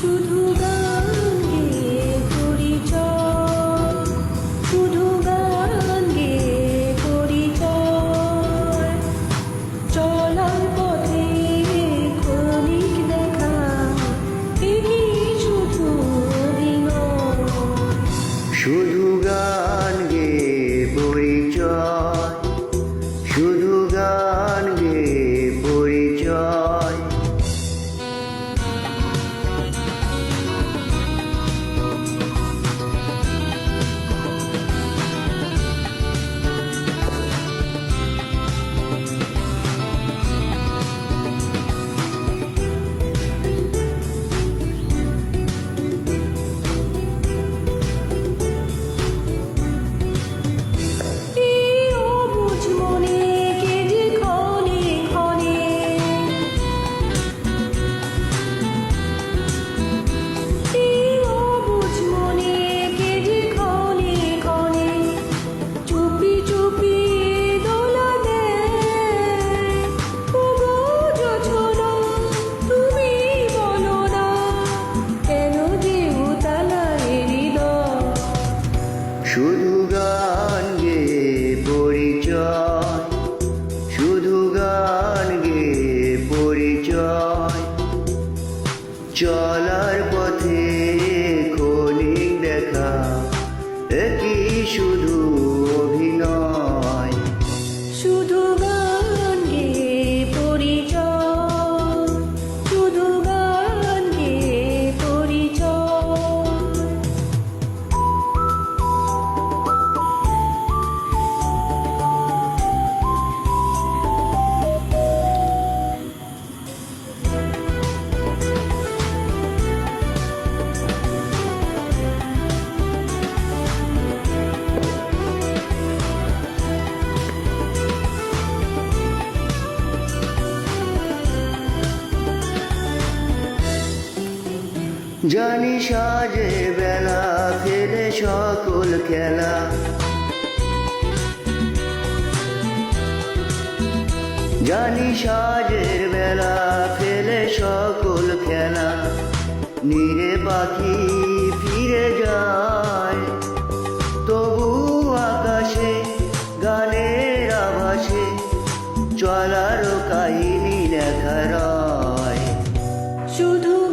শুধু শুধু গান গে পরিচয় শুধু গান গে পরিচয়। চলার পথে ক্ষণিক দেখা একই শুধু জানি সাজে বেলা ফেলে সকল খেলা। জানি সাজের বেলা, ফেলে সকল খেলা। নিরে পাখি ফিরে যায়, তবু আকাশে, গানের আভাসে চলার কাহিনী লেখা শুধু